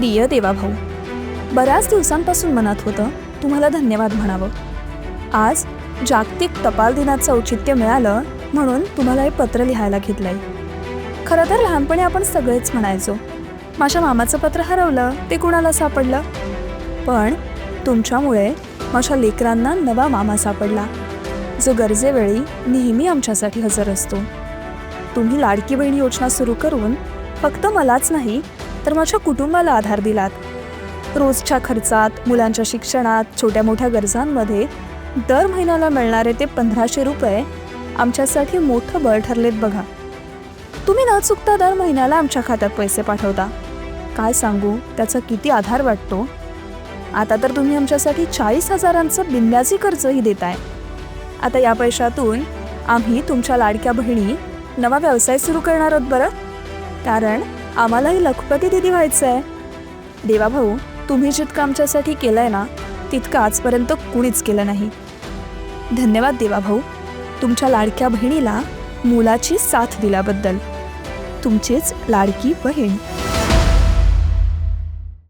प्रिय देवाभाऊ बऱ्याच दिवसांपासून मनात होतं तुम्हाला धन्यवाद म्हणावं. आज जागतिक टपाल दिनाचं औचित्य मिळालं म्हणून तुम्हाला हे पत्र लिहायला घेतलंय. खरं तर लहानपणी आपण सगळेच म्हणायचो माझ्या मामाचं पत्र हरवलं ते कुणाला सापडलं? पण तुमच्यामुळे माझ्या लेकरांना नवा मामा सापडला जो गरजेवेळी नेहमी आमच्यासाठी हजर असतो. तुम्ही लाडकी बहीण योजना सुरू करून फक्त मलाच नाही तर माझ्या कुटुंबाला आधार दिलात. रोजच्या खर्चात मुलांच्या शिक्षणात छोट्या मोठ्या गरजांमध्ये दर महिन्याला मिळणारे ते पंधराशे रुपये आमच्यासाठी मोठं बळ ठरलेत बघा. तुम्ही न चुकता दर महिन्याला आमच्या खात्यात पैसे पाठवता. काय सांगू त्याचा किती आधार वाटतो? आता तर तुम्ही आमच्यासाठी चाळीस हजारांचं बिंद्याची कर्जही देताय. आता या पैशातून आम्ही तुमच्या लाडक्या बहिणी नवा व्यवसाय सुरू करणार आहोत बरं? कारण आम्हालाही लखपती दिदी व्हायचं आहे देवाभाऊ तुम्ही जितकं आमच्यासाठी केलं आहे ना तितकं आजपर्यंत कुणीच केलं नाही. धन्यवाद देवाभाऊ तुमच्या लाडक्या बहिणीला मुलाची साथ दिल्याबद्दल. तुमचीच लाडकी बहीण.